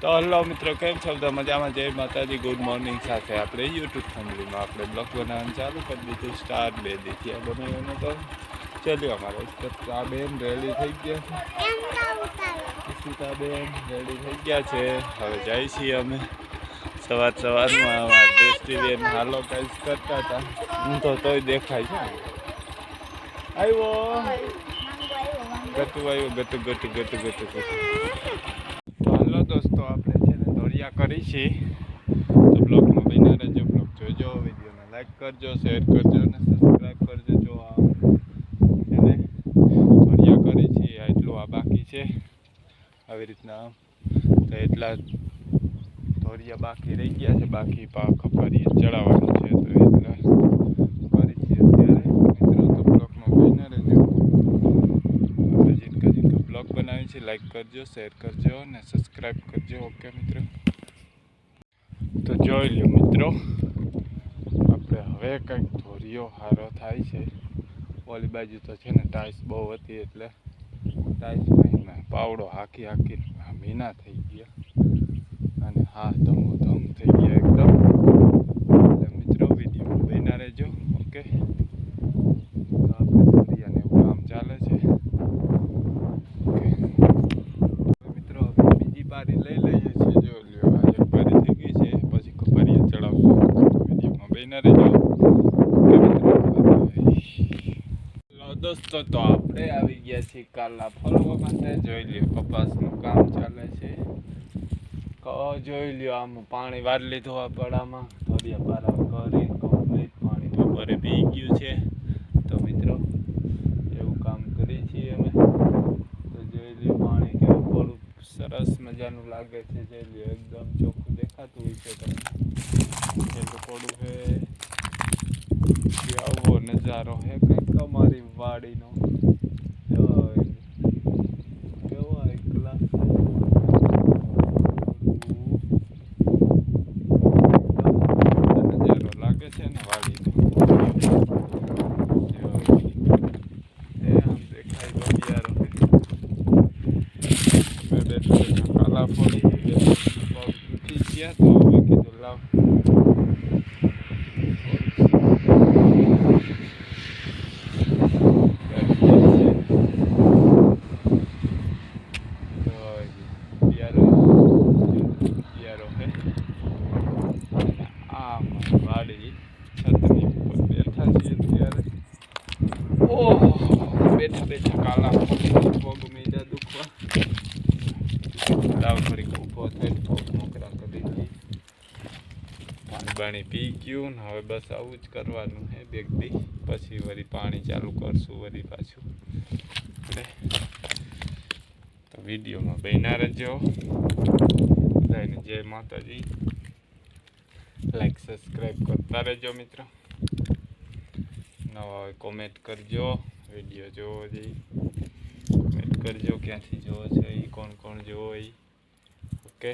તો હલો મિત્રો, કેમ છો? બધા મજામાં? જય માતાજી ગુડ મોર્નિંગ સાથે આપણે યુટ્યુબ ફેમિલીમાં આપણે બ્લોગ બનાવવાનું ચાલુ કરી દીધું સ્ટાર બે દીથી આ બનાવ્યું તો. ચાલ્યો અમારે આ બેન રેડી થઈ ગયા બેન રેડી થઈ ગયા છે. હવે જાય છીએ અમે. સવાર સવારમાં અમારા દ્રષ્ટિબેન હાલો કાંઈ કરતા હતા. હું તો તોય દેખાય છે. આવ્યો ગતું આવ્યું ગતું ગતું ગતું ગતું ગતું તો હાલો દોસ્તો આપણે છે કરી છીએ તો બ્લોગમાં બન્યા રહેજો. બ્લોગ જોજો, વિડીયોને લાઈક કરજો, શેર કરજો અને સબસ્ક્રાઈબ કરજો જો આ એને દોડિયા કરી છીએ એટલું આ બાકી છે. આવી રીતના તો એટલા ધોરિયા બાકી રહી ગયા છે. બાકી પાક ફરી ચડાવવાનું છે તો એટલા કરી છીએ અત્યારે મિત્રો તો બ્લોગમાં બન્યા રહેજો આપણે જીનકા જીનકા બ્લોગ બનાવી છે લાઈક કરજો શેર કરજો અને સબસ્ક્રાઈબ કરજો. ઓકે મિત્રો? તો જોઈ લ્યો, મિત્રો. આપણે હવે કંઈક ધોરિયો હારો થાય છે. ઓલી બાજુ તો છે ને ટાઈસ બહુ હતી એટલે ટાઈસમાં પાવડો હાકી હાકી મીના થઈ ગયા. અને હા ધમ ધમ થઈ ગયા એકદમ એટલે મિત્રો વીડિયો બન્યા રહેજો ઓકે તો આપણે ધોરિયાને એવું કામ ચાલે છે મિત્રો આપણે બીજી પારી લઈ લઈએ છીએ જો લ્યો આ એક પારી થઈ ગઈ છે પછી કપારીએ ચડાવશું બહીને રહેજો દોસ્તો, તો આપણે આવી ગયા છીએ કાલા ફરવા માટે. જોઈ લ્યો, કપાસનું કામ ચાલે છે. જોઈ લ્યો, આમ પાણી વાર લીધું આ પડામાં. ધોરિયા પારા કરી કમ્પ્લીટ પાણી બપોરે પી ગયું છે તો મિત્રો એવું કામ કરીએ છીએ અમે તો જોઈ લ્યો પાણી કેવું પડું સરસ મજાનું લાગે છે જે એકદમ ચોખ્ખું દેખાતું હોય છે તમને. થોડું છે આવો નજારો હે કંઈક અમારી વાડીનો. છે. ને વાડીનો. દેખાય તો હે મેં બેઠો બે પગ દુખી ગયા તો મેં કીધું લાવ બેઠા બેઠા કાલા લાવ થોડીક ઊભો થઈને પગ મોકરા કરી દઈએ. પાણી બાણી પી ગયું ને હવે બસ આવું જ કરવાનું હે બેગ દી પછી વળી પાણી ચાલુ કરશું વળી પાછું. તો વિડીયોમાં બહેના રહેજો. બધાને જય માતાજી. લાઈક સબસ્ક્રાઈબ કરતા રહેજો મિત્રો. નવા હોય કોમેન્ટ કરજો. વીડિયો જોવો જઈ કોમેન્ટ કરજો ક્યાંથી જોવો છે એ કોણ કોણ જોવો એ ઓકે